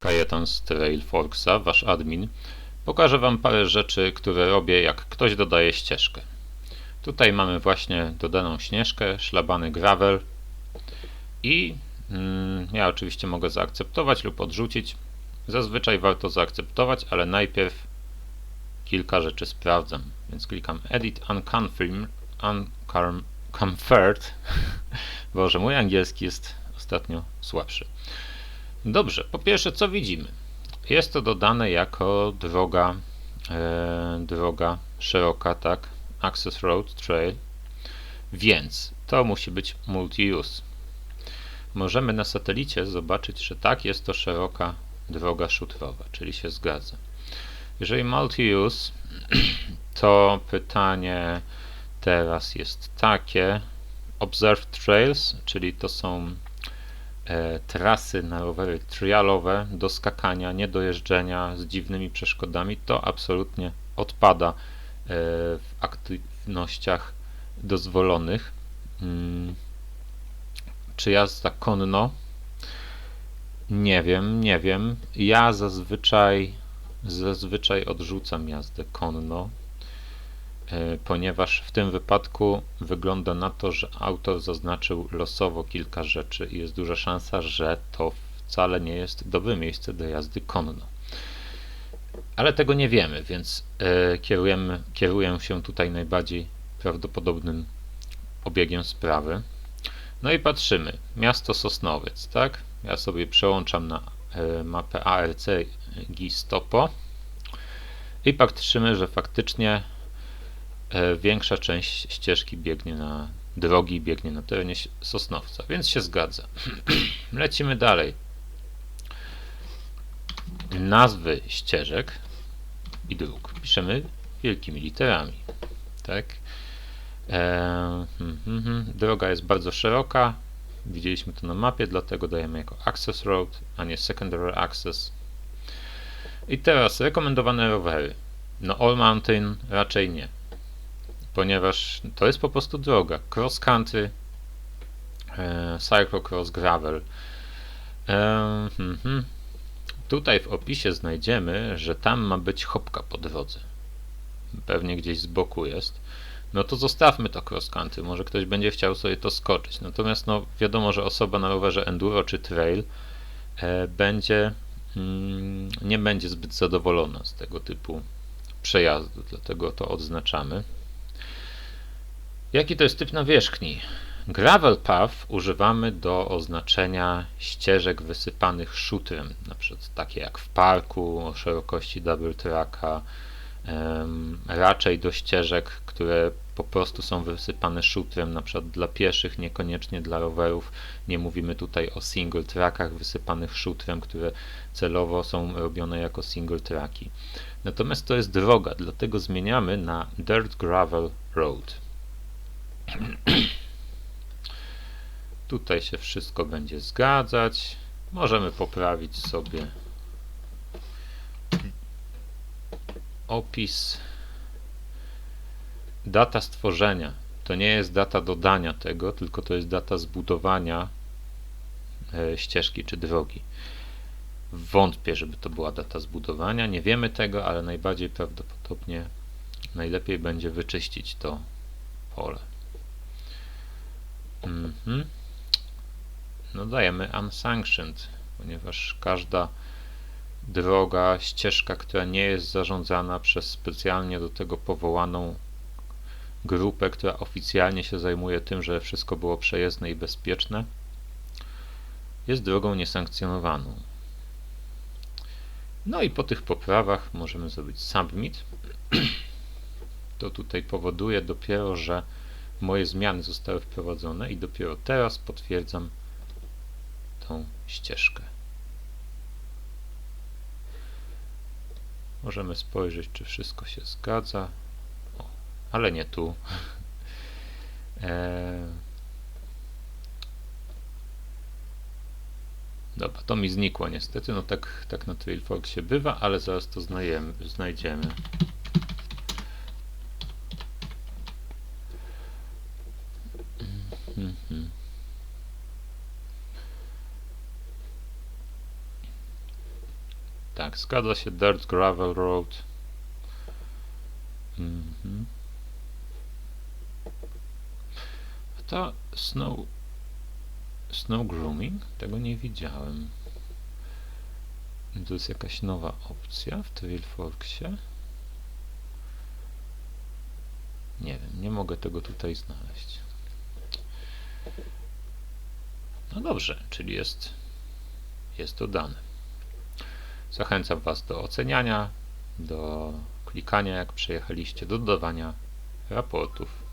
Kajetan z Trailforksa, wasz admin. Pokażę wam parę rzeczy, które robię, jak ktoś dodaje ścieżkę. Tutaj mamy właśnie dodaną śnieżkę, szlabany gravel i mm, ja oczywiście mogę zaakceptować lub odrzucić. Zazwyczaj warto zaakceptować, ale najpierw kilka rzeczy sprawdzam. Więc klikam Edit Unconfirm, Unconfirmed. Boże, mój angielski jest ostatnio słabszy. Dobrze, po pierwsze, co widzimy? Jest to dodane jako droga, e, droga szeroka, tak? Access Road Trail, więc to musi być multi-use. Możemy na satelicie zobaczyć, że tak, jest to szeroka droga szutrowa, czyli się zgadza. Jeżeli multi-use, to pytanie teraz jest takie: Observed Trails, czyli to są trasy na rowery trialowe do skakania, nie do jeżdżenia z dziwnymi przeszkodami, to absolutnie odpada e, w aktywnościach dozwolonych. Mm. Czy jazda konno? Nie wiem, nie wiem. Ja zazwyczaj zazwyczaj odrzucam jazdę konno, e, ponieważ w tym wypadku wygląda na to, że autor zaznaczył losowo kilka rzeczy i jest duża szansa, że to wcale nie jest dobre miejsce do jazdy konno. Ale tego nie wiemy, więc e, kierujemy, kieruję się tutaj najbardziej prawdopodobnym obiegiem sprawy. No i patrzymy. Miasto Sosnowiec, tak? Ja sobie przełączam na e, mapę ARC GIS-TOPO i patrzymy, że faktycznie e, większa część ścieżki biegnie na drogi, biegnie na terenie Sosnowca, więc się zgadza. Lecimy dalej. Nazwy ścieżek i dróg piszemy wielkimi literami. Tak? E, hmm, hmm. Droga jest bardzo szeroka. Widzieliśmy to na mapie, dlatego dajemy jako access road, a nie secondary access. I teraz rekomendowane rowery. No All Mountain raczej nie, ponieważ to jest po prostu droga. Cross country, e, cyclocross, gravel. E, hmm, hmm. Tutaj w opisie znajdziemy, że tam ma być chopka po drodze. Pewnie gdzieś z boku jest. No to zostawmy to cross country, może ktoś będzie chciał sobie to skoczyć. Natomiast no wiadomo, że osoba na rowerze enduro czy trail e, będzie mm, nie będzie zbyt zadowolona z tego typu przejazdu, dlatego to odznaczamy. Jaki to jest typ nawierzchni? Gravel path używamy do oznaczenia ścieżek wysypanych szutrem, na przykład takie jak w parku o szerokości double tracka, raczej do ścieżek, które po prostu są wysypane szutrem, na przykład dla pieszych, niekoniecznie dla rowerów. Nie mówimy tutaj o single trackach wysypanych szutrem, które celowo są robione jako single tracki. Natomiast to jest droga, dlatego zmieniamy na Dirt Gravel Road. Tutaj się wszystko będzie zgadzać. Możemy poprawić sobie opis. Data stworzenia to nie jest data dodania tego, tylko to jest data zbudowania e, ścieżki czy drogi. Wątpię, żeby to była data zbudowania. Nie wiemy tego, ale najbardziej prawdopodobnie najlepiej będzie wyczyścić to pole. Mhm. No dajemy unsanctioned, ponieważ każda droga, ścieżka, która nie jest zarządzana przez specjalnie do tego powołaną grupę, która oficjalnie się zajmuje tym, że wszystko było przejezdne i bezpieczne, jest drogą niesankcjonowaną. No i po tych poprawach możemy zrobić submit. To tutaj powoduje dopiero, że moje zmiany zostały wprowadzone i dopiero teraz potwierdzam tą ścieżkę. Możemy spojrzeć, czy wszystko się zgadza. O, ale nie tu. e... Dobra, to mi znikło niestety. No tak, tak na Trailforksie bywa, ale zaraz to znajemy, znajdziemy. Mhm. Tak, zgadza się. Dirt Gravel Road. Mhm. A to Snow... Snow Grooming? Tego nie widziałem. To jest jakaś nowa opcja w Trailforksie. Nie wiem, nie mogę tego tutaj znaleźć. No dobrze, czyli jest, jest to dane. Zachęcam Was do oceniania, do klikania jak przejechaliście, do dodawania raportów.